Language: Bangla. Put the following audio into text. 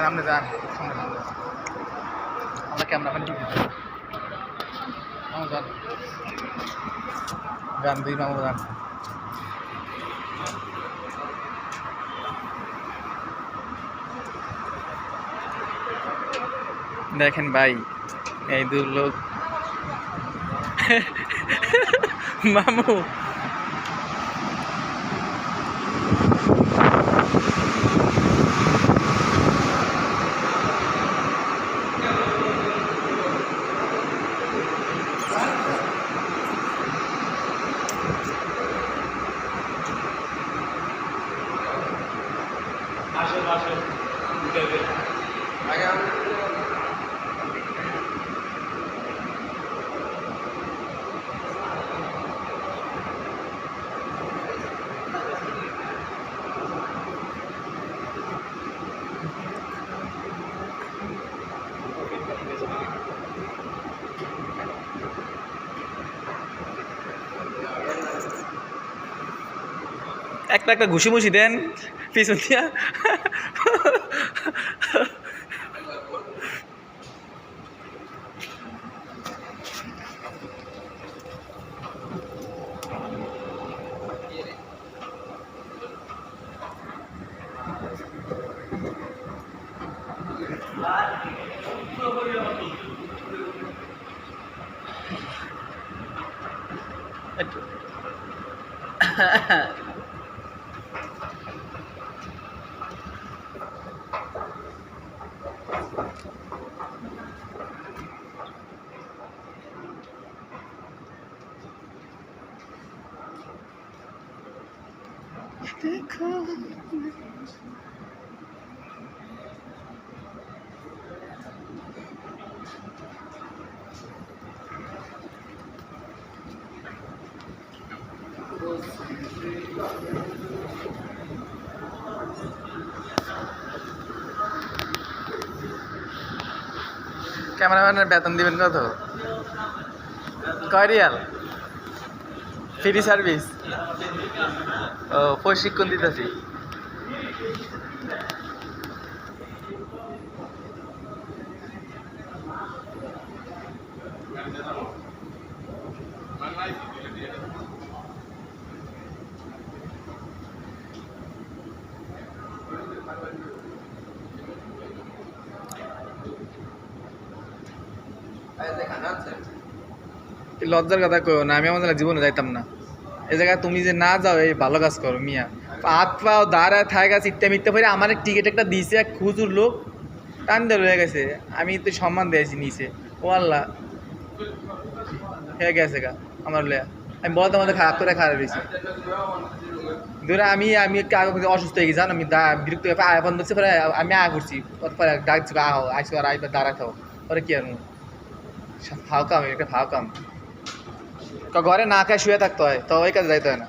আপনি যান যান আমরা ক্যামেরা মামু যান। গান দুই মামু যান। দেখেন ভাই এই দু লোক মামু একটা একটা ঘুষি মুষি দেন পিছন দিয়া। একটু ক্যামেরাম্যানের বেতন দিবেন কত? কয় রিয়াল? Free service? ও প্রশিক্ষণ দিতেছি। এই লজ্জার কথা কো না, আমি আমাদের জীবনে যাইতাম না। এই জায়গায় তুমি যে না যাও, এই ভালো কাজ করো, মিয়া। হাত পাও দাঁড়ায় থাকা চিত্তে মিথ্যে পরে আমার টিকিট একটা দিয়েছে এক খুচুর লোক। টান দিয়ে রয়ে গেছে। আমি তো সম্মান দিয়েছি নিচে। ও আল্লাহ। হয়ে গেছে গা, আমার লয়া। আমি বলতে আমাদের খারাপ করে খারাপ হয়েছি ধরে আমি আমি অসুস্থ হয়ে গেছি, জানো, আমি দা বিরক্ত হয়ে আয় বন্ধ হচ্ছে পরে আমি আয় করছি পরে ডাকছি আহ, আইসো আর আইবার দাঁড়াতে হোক পরে কি আর ফাও কাম, একটা ফাও কাম। ঘরে না খায় শুয়ে থাকতে হয় তো ওই কাজে যাইতে হয় না।